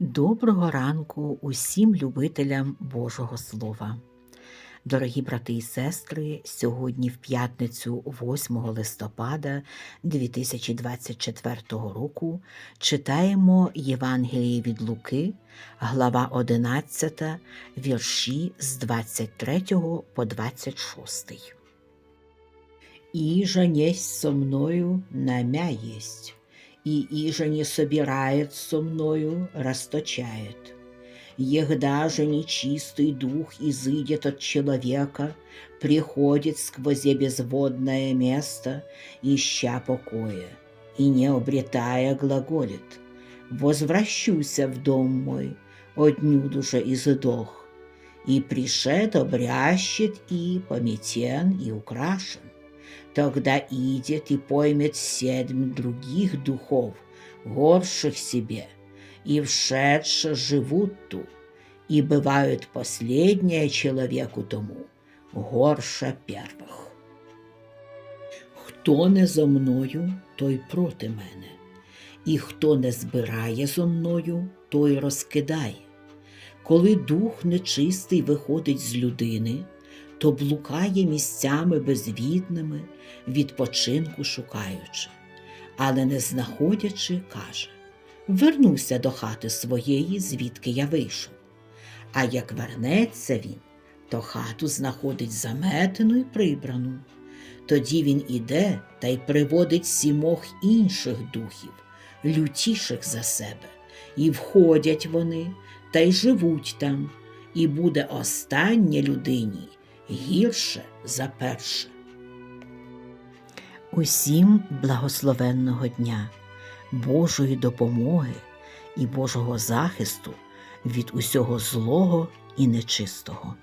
Доброго ранку усім любителям Божого Слова. Дорогі брати і сестри, сьогодні в п'ятницю 8 листопада 2024 року читаємо Євангеліє від Луки, глава 11, вірші з 23 по 26. «Иже несть со мною, намя есть, и иже не собирает со мною, расточает. Егда же нечистый дух изыдет от человека, приходит сквозь безводное место, ища покоя, и не обретая глаголит. Возвращуся в дом мой, одню душа издох, и пришед обрящет и пометен и украшен. Тогда идет и поймет седьм других духов, горших себе, и вшедше живут ту, и бывают последние человеку тому, горше первых. Хто не зо мною, той проти мене, і хто не збирає зо мною, той розкидає. Коли дух нечистий виходить з людини, то блукає місцями безвідними, відпочинку шукаючи, але не знаходячи, каже Вернуся до хати своєї, звідки я вийшов. А як вернеться він, то хату знаходить заметену й прибрану. Тоді він іде та й приводить сімох інших духів, лютіших за себе, і входять вони та й живуть там, і буде останнє людині гірше за перше. Усім благословенного дня, Божої допомоги і Божого захисту від усього злого і нечистого.